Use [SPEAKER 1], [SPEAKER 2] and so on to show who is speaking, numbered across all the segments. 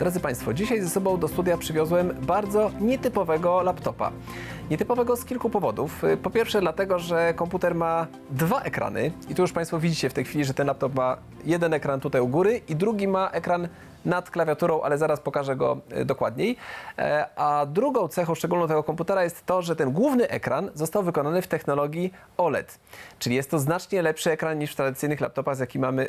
[SPEAKER 1] Drodzy Państwo, dzisiaj ze sobą do studia przywiozłem bardzo nietypowego laptopa. Nietypowego z kilku powodów. Po pierwsze dlatego, że komputer ma dwa ekrany i tu już Państwo widzicie w tej chwili, że ten laptop ma jeden ekran tutaj u góry i drugi ma ekran nad klawiaturą, ale zaraz pokażę go y, dokładniej. E, A drugą cechą szczególną tego komputera jest to, że ten główny ekran został wykonany w technologii OLED. Czyli jest to znacznie lepszy ekran niż w tradycyjnych laptopach, z jakimi mamy,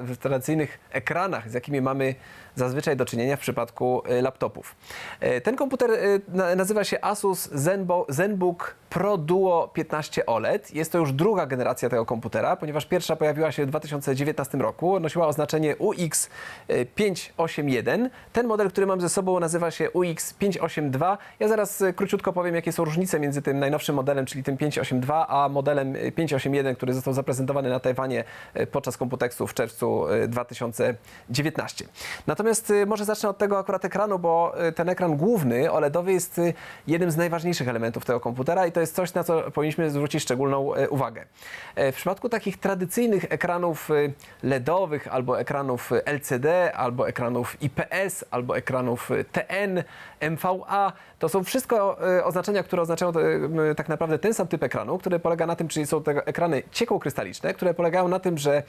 [SPEAKER 1] w tradycyjnych ekranach, z jakimi mamy zazwyczaj do czynienia w przypadku y, laptopów. E, Ten komputer na- nazywa się Asus Zenbo, Zenbook Pro Duo 15 OLED. Jest to już druga generacja tego komputera, ponieważ pierwsza pojawiła się w 2019 roku. Nosiła oznaczenie UX581. Ten model, który mam ze sobą nazywa się UX582. Ja zaraz y, króciutko powiem, jakie są różnice między tym najnowszym modelem, czyli tym 582, a modelem y, 581, który został zaprezentowany na Tajwanie y, podczas Computeksu w czerwcu y, 2019. Natomiast może zacznę od tego akurat ekranu, bo ten ekran główny OLEDowy jest jednym z najważniejszych elementów tego komputera i to jest coś, na co powinniśmy zwrócić szczególną y, uwagę. E, W przypadku takich tradycyjnych ekranów y, LEDowych albo ekranów LCD, albo ekranów IPS, albo ekranów TN, MVA, to są wszystko oznaczenia, które oznaczają tak naprawdę ten sam typ ekranu, który polega na tym, czyli są te ekrany ciekłokrystaliczne, które polegają na tym, że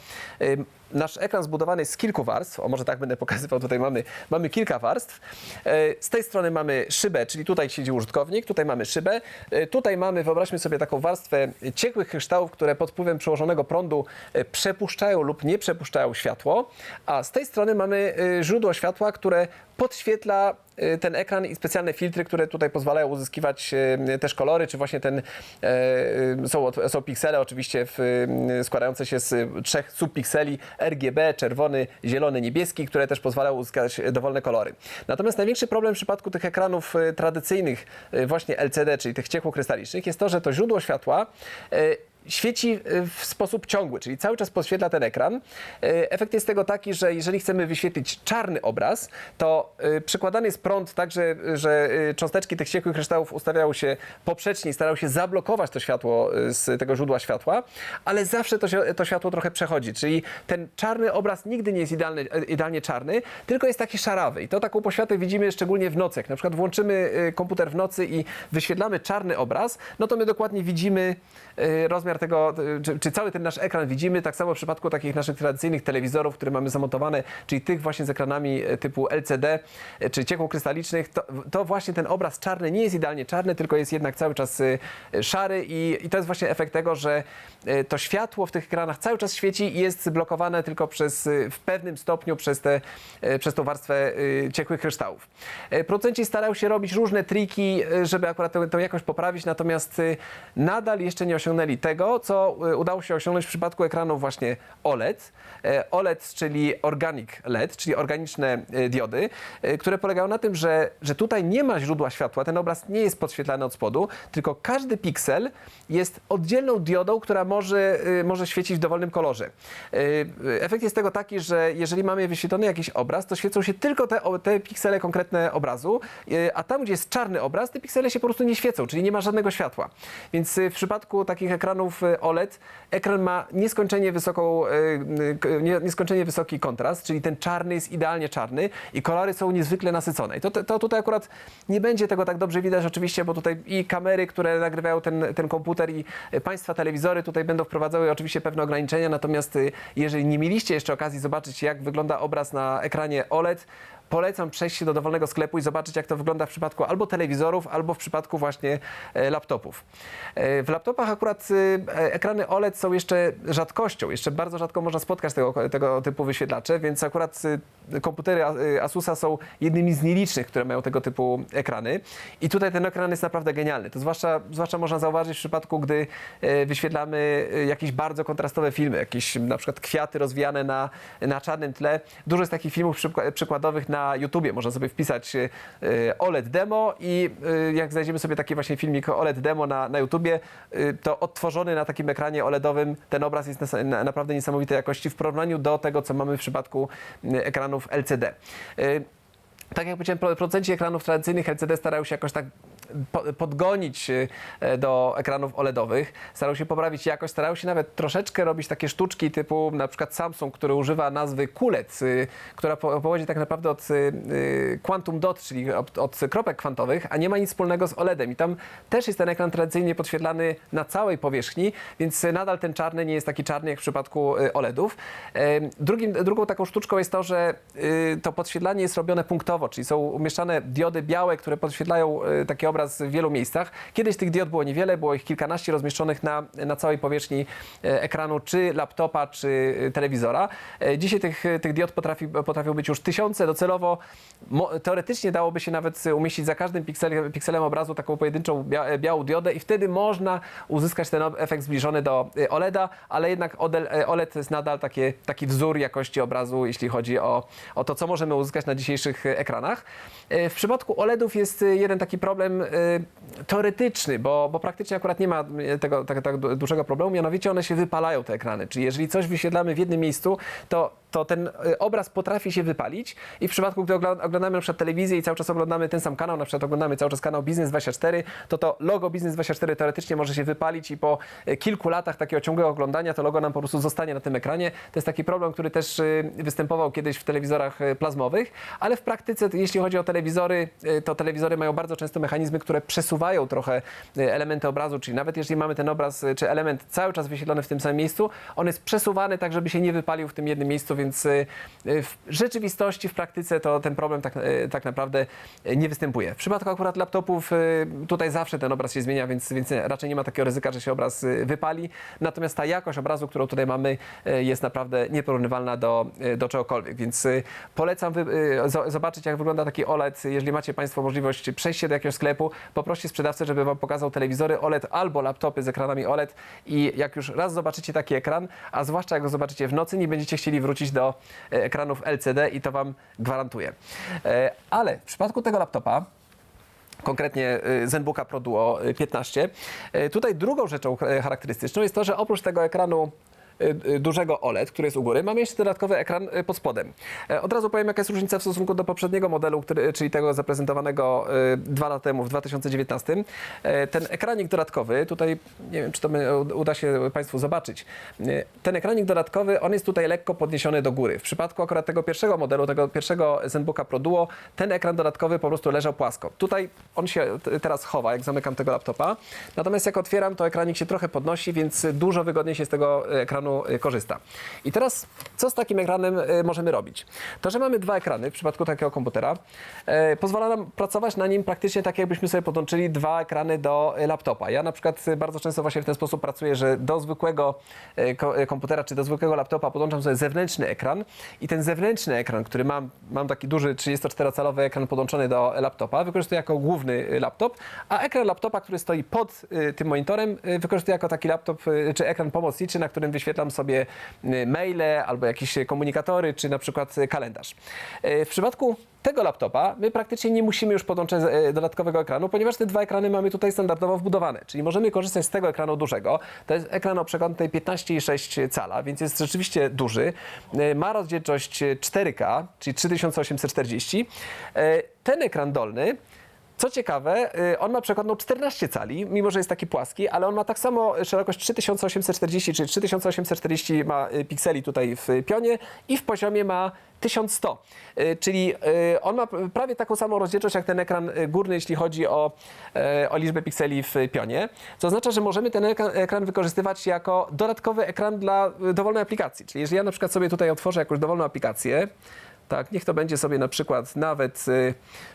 [SPEAKER 1] nasz ekran zbudowany jest z kilku warstw, o może tak będę pokazywał, tutaj mamy, mamy kilka warstw. E, Z tej strony mamy szybę, czyli tutaj siedzi użytkownik, tutaj mamy szybę, E, tutaj mamy, wyobraźmy sobie taką warstwę ciekłych kryształów, które pod wpływem przełożonego prądu e, przepuszczają lub nie przepuszczają światło, a z tej strony mamy e, źródło światła, które podświetla ten ekran i specjalne filtry, które tutaj pozwalają uzyskiwać e, też kolory, czy właśnie ten, e, są, są piksele oczywiście w, składające się z trzech subpikseli RGB, czerwony, zielony, niebieski, które też pozwalają uzyskać dowolne kolory. Natomiast największy problem w przypadku tych ekranów tradycyjnych, właśnie LCD, czyli tych ciekłokrystalicznych, jest to, że to źródło światła świeci y, w sposób ciągły, czyli cały czas podświetla ten ekran. Y, Efekt jest tego taki, że jeżeli chcemy wyświetlić czarny obraz, to y, przykładany jest prąd tak, że, że cząsteczki tych ciekłych kryształów ustawiają się poprzecznie i starają się zablokować to światło z tego źródła światła, ale zawsze to, to światło trochę przechodzi, czyli ten czarny obraz nigdy nie jest idealny, e, idealnie czarny, tylko jest taki szarawy i to taką poświatę widzimy szczególnie w nocy. Jak na przykład włączymy komputer w nocy i wyświetlamy czarny obraz, no to my dokładnie widzimy y, tego, czy, czy cały ten nasz ekran widzimy, tak samo w przypadku takich naszych tradycyjnych telewizorów, które mamy zamontowane, czyli tych właśnie z ekranami y, typu LCD, y, czy ciekłokrystalicznych, to, to właśnie ten obraz czarny nie jest idealnie czarny, tylko jest jednak cały czas y, szary i, i to jest właśnie efekt tego, że to światło w tych ekranach cały czas świeci i jest blokowane tylko przez, w pewnym stopniu przez, te, przez tą warstwę ciekłych kryształów. Producenci starają się robić różne triki, żeby akurat tę, tę jakość poprawić, natomiast nadal jeszcze nie osiągnęli tego, co y, udało się osiągnąć w przypadku ekranów właśnie OLED. E, OLED, czyli Organic LED, czyli organiczne y, diody, y, które polegają na tym, że, że tutaj nie ma źródła światła, ten obraz nie jest podświetlany od spodu, tylko każdy piksel jest oddzielną diodą, która może, może świecić w dowolnym kolorze. Efekt jest tego taki, że jeżeli mamy wyświetlony jakiś obraz, to świecą się tylko te, te piksele konkretne obrazu, a tam, gdzie jest czarny obraz, te piksele się po prostu nie świecą, czyli nie ma żadnego światła. Więc w przypadku takich ekranów y, OLED, ekran ma nieskończenie, wysoką, k- nie- nieskończenie wysoki kontrast, czyli ten czarny jest idealnie czarny i kolory są niezwykle nasycone. I to, to tutaj akurat nie będzie tego tak dobrze widać oczywiście, bo tutaj i kamery, które nagrywają ten, ten komputer i państwa telewizory tutaj będą wprowadzały oczywiście pewne ograniczenia, natomiast jeżeli nie mieliście jeszcze okazji zobaczyć, jak wygląda obraz na ekranie OLED, polecam przejść się do dowolnego sklepu i zobaczyć, jak to wygląda w przypadku albo telewizorów, albo w przypadku właśnie e, laptopów. E, W laptopach akurat e, ekrany OLED są jeszcze rzadkością. Jeszcze bardzo rzadko można spotkać tego, tego typu wyświetlacze, więc akurat e, komputery e, Asusa są jednymi z nielicznych, które mają tego typu ekrany. I tutaj ten ekran jest naprawdę genialny. To zwłaszcza, zwłaszcza można zauważyć w przypadku, gdy e, wyświetlamy e, jakieś bardzo kontrastowe filmy, jakieś na przykład kwiaty rozwijane na, na czarnym tle. Dużo jest takich filmów przykła- przykładowych na YouTubie. Można sobie wpisać e, OLED demo i e, jak znajdziemy sobie taki właśnie filmik OLED demo na, na YouTubie, e, to odtworzony na takim ekranie OLEDowym ten obraz jest naprawdę niesamowitej jakości w porównaniu do tego, co mamy w przypadku ekranów LCD. E, tak jak powiedziałem, pro- producenci ekranów tradycyjnych LCD starają się jakoś tak podgonić e, do ekranów OLEDowych, starają się poprawić jakość, starają się nawet troszeczkę robić takie sztuczki typu na przykład Samsung, który używa nazwy kulec, y, która po- pochodzi tak naprawdę od y, y, quantum dot, czyli od, od kropek kwantowych, a nie ma nic wspólnego z OLEDem. I tam też jest ten ekran tradycyjnie podświetlany na całej powierzchni, więc y, nadal ten czarny nie jest taki czarny jak w przypadku y, OLEDów. Drugim, drugą taką sztuczką jest to, że y, to podświetlanie jest robione punktowo, czyli są umieszczane diody białe, które podświetlają y, taki w wielu miejscach. Kiedyś tych diod było niewiele, było ich kilkanaście rozmieszczonych na, na całej powierzchni e, ekranu, czy laptopa, czy y, telewizora. E, Dzisiaj tych, tych diod potrafi, potrafią być już tysiące. Docelowo teoretycznie dałoby się nawet umieścić za każdym piksel, pikselem obrazu taką pojedynczą bia, białą diodę i wtedy można uzyskać ten efekt zbliżony do OLEDa, ale jednak e, OLED jest nadal takie, taki wzór jakości obrazu, jeśli chodzi o, o to, co możemy uzyskać na dzisiejszych e, ekranach. E, W przypadku OLEDów jest e, jeden taki problem e, teoretyczny, bo, bo praktycznie akurat nie ma tego tak, tak du- dużego problemu, mianowicie one się wypalają, te ekrany. Czyli jeżeli coś wyświetlamy w jednym miejscu, to, to ten e, obraz potrafi się wypalić i w przypadku, gdy oglądamy na przykład telewizję i cały czas oglądamy ten sam kanał, na przykład oglądamy cały czas kanał Biznes24, to to logo Biznes24 teoretycznie może się wypalić i po e, kilku latach takiego ciągłego oglądania to logo nam po prostu zostanie na tym ekranie. To jest taki problem, który też występował kiedyś w telewizorach plazmowych, ale w praktyce, jeśli chodzi o telewizory, to telewizory mają bardzo często mechanizmy, które przesuwają trochę e, elementy obrazu, czyli nawet jeżeli mamy ten obraz e, czy element cały czas wyświetlony w tym samym miejscu, on jest przesuwany tak, żeby się nie wypalił w tym jednym miejscu, więc e, w rzeczywistości, w praktyce to ten problem tak, tak naprawdę nie występuje. W przypadku akurat laptopów tutaj zawsze ten obraz się zmienia, więc, więc raczej nie ma takiego ryzyka, że się obraz wypali. Natomiast ta jakość obrazu, którą tutaj mamy, jest naprawdę nieporównywalna do, do czegokolwiek. Więc polecam wy, zo- zobaczyć, jak wygląda taki OLED. Jeżeli macie Państwo możliwość przejścia do jakiegoś sklepu, poproście sprzedawcę, żeby Wam pokazał telewizory OLED albo laptopy z ekranami OLED i jak już raz zobaczycie taki ekran, a zwłaszcza jak go zobaczycie w nocy, nie będziecie chcieli wrócić do e, ekranów LCD i to Wam gwarantuję. E, Ale w przypadku tego laptopa, konkretnie y, ZenBooka Pro Duo y, 15. Y, Tutaj drugą rzeczą charakterystyczną jest to, że oprócz tego ekranu dużego OLED, który jest u góry, mamy jeszcze dodatkowy ekran y, pod spodem. E, Od razu powiem, jaka jest różnica w stosunku do poprzedniego modelu, który, czyli tego zaprezentowanego y, dwa lata temu, w 2019. E, Ten ekranik dodatkowy, tutaj nie wiem, czy to uda się Państwu zobaczyć. Y, Ten ekranik dodatkowy, on jest tutaj lekko podniesiony do góry. W przypadku akurat tego pierwszego modelu, tego pierwszego ZenBooka Pro Duo, ten ekran dodatkowy po prostu leżał płasko. Tutaj on się teraz chowa, jak zamykam tego laptopa. Natomiast jak otwieram, to ekranik się trochę podnosi, więc dużo wygodniej się z tego e, e, korzysta. I teraz, co z takim ekranem e, możemy robić? To, że mamy dwa ekrany w przypadku takiego komputera, e, pozwala nam pracować na nim praktycznie tak, jakbyśmy sobie podłączyli dwa ekrany do laptopa. Ja na przykład bardzo często właśnie w ten sposób pracuję, że do zwykłego ko- komputera czy do zwykłego laptopa podłączam sobie zewnętrzny ekran i ten zewnętrzny ekran, który mam, mam taki duży 34-calowy ekran podłączony do laptopa, wykorzystuję jako główny laptop, a ekran laptopa, który stoi pod tym monitorem, wykorzystuję jako taki laptop czy ekran pomocniczy, na którym wyświetlam sobie e, maile albo jakieś komunikatory, czy na przykład kalendarz. E, W przypadku tego laptopa my praktycznie nie musimy już podłączać e, dodatkowego ekranu, ponieważ te dwa ekrany mamy tutaj standardowo wbudowane, czyli możemy korzystać z tego ekranu dużego. To jest ekran o przekątnej 15,6 cala, więc jest rzeczywiście duży. Ma rozdzielczość 4K, czyli 3840. E, Ten ekran dolny co ciekawe, y, on ma przekątną 14 cali, mimo że jest taki płaski, ale on ma tak samo szerokość 3840, czyli 3840 ma y, pikseli tutaj w pionie i w poziomie ma 1100, Y, czyli on ma prawie taką samą rozdzielczość jak ten ekran górny, jeśli chodzi o, e, o liczbę pikseli w pionie, co oznacza, że możemy ten ekran, wykorzystywać jako dodatkowy ekran dla dowolnej aplikacji. Czyli jeżeli ja na przykład sobie tutaj otworzę jakąś dowolną aplikację, tak, niech to będzie sobie na przykład nawet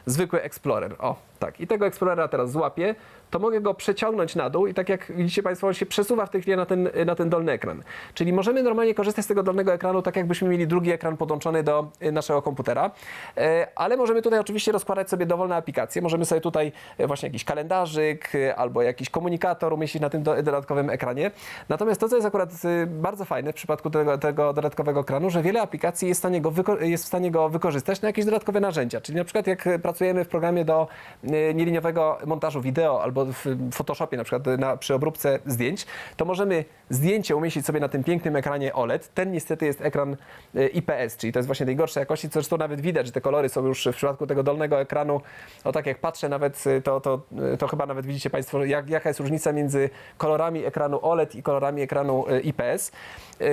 [SPEAKER 1] zwykły Explorer. O, tak. I tego Explorera teraz złapię, to mogę go przeciągnąć na dół i tak jak widzicie Państwo, on się przesuwa w tej chwili na ten, na ten dolny ekran. Czyli możemy normalnie korzystać z tego dolnego ekranu, tak jakbyśmy mieli drugi ekran podłączony do y, naszego komputera. E, ale możemy tutaj oczywiście rozkładać sobie dowolne aplikacje. Możemy sobie tutaj e, właśnie jakiś kalendarzyk y, albo jakiś komunikator umieścić na tym do, dodatkowym ekranie. Natomiast to, co jest akurat y, bardzo fajne w przypadku tego, tego dodatkowego ekranu, że wiele aplikacji jest w, stanie go jest w stanie go wykorzystać na jakieś dodatkowe narzędzia. Czyli na przykład jak pracujemy w programie do nieliniowego montażu wideo albo w Photoshopie na przykład na, przy obróbce zdjęć, to możemy zdjęcie umieścić sobie na tym pięknym ekranie OLED. Ten niestety jest ekran e, IPS, czyli to jest właśnie tej gorszej jakości, co zresztą nawet widać, że te kolory są już w przypadku tego dolnego ekranu, o tak jak patrzę nawet, e, to, to, to chyba nawet widzicie Państwo, jak, jaka jest różnica między kolorami ekranu OLED i kolorami ekranu IPS.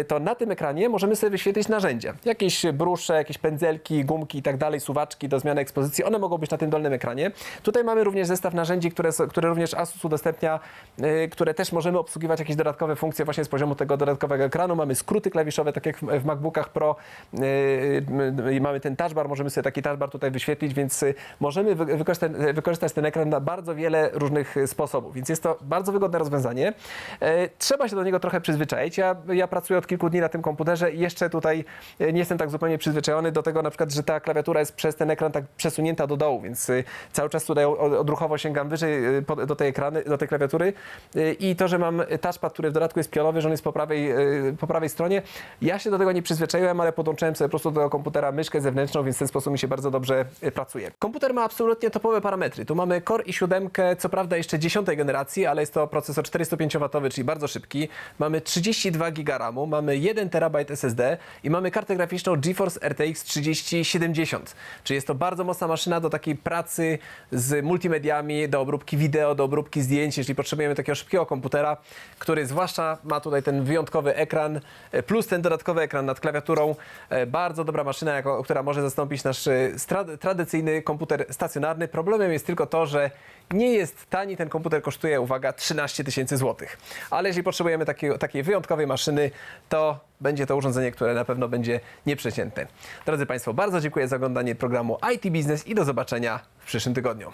[SPEAKER 1] To na tym ekranie możemy sobie wyświetlić narzędzia. Jakieś brusze, jakieś pędzelki, gumki i tak dalej, suwaczki do zmiany ekspozycji. One mogą być na tym dolnym ekranie. Tutaj mamy również zestaw narzędzi, które, które również Asus udostępnia, y, które też możemy obsługiwać jakieś dodatkowe funkcje właśnie z poziomu tego dodatkowego ekranu. Mamy skróty klawiszowe, tak jak w, MacBookach Pro. y, y, y, mamy ten touchbar, możemy sobie taki touchbar tutaj wyświetlić, więc możemy wy, wykorzystać, ten ekran na bardzo wiele różnych sposobów. Więc jest to bardzo wygodne rozwiązanie. E, Trzeba się do niego trochę przyzwyczaić. Ja, ja pracuję od kilku dni na tym komputerze i jeszcze tutaj e, nie jestem tak zupełnie przyzwyczajony do tego na przykład, że ta klawiatura jest przez ten ekran tak przesunięta do dołu, więc cały czas o- odruchowo sięgam wyżej y, do tej ekrany, do tej klawiatury Y, i to, że mam touchpad, który w dodatku jest pionowy, że on jest po prawej, y, po prawej stronie, ja się do tego nie przyzwyczaiłem, ale podłączyłem sobie po prostu do tego komputera myszkę zewnętrzną, więc w ten sposób mi się bardzo dobrze pracuje. Komputer ma absolutnie topowe parametry. Tu mamy Core i7, co prawda jeszcze dziesiątej generacji, ale jest to procesor 405W, czyli bardzo szybki. Mamy 32 GB RAMu, mamy 1 TB SSD i mamy kartę graficzną GeForce RTX 3070. Czyli jest to bardzo mocna maszyna do takiej pracy z multimediami, do obróbki wideo, do obróbki zdjęć. Jeżeli potrzebujemy takiego szybkiego komputera, który zwłaszcza ma tutaj ten wyjątkowy ekran, e, plus ten dodatkowy ekran nad klawiaturą, e, bardzo dobra maszyna, która może zastąpić nasz e, tradycyjny komputer stacjonarny. Problemem jest tylko to, że nie jest tani, ten komputer kosztuje, uwaga, 13 tysięcy złotych. Ale jeśli potrzebujemy takiego, takiej wyjątkowej maszyny, to będzie to urządzenie, które na pewno będzie nieprzeciętne. Drodzy Państwo, bardzo dziękuję za oglądanie programu IT Business i do zobaczenia w przyszłym tygodniu.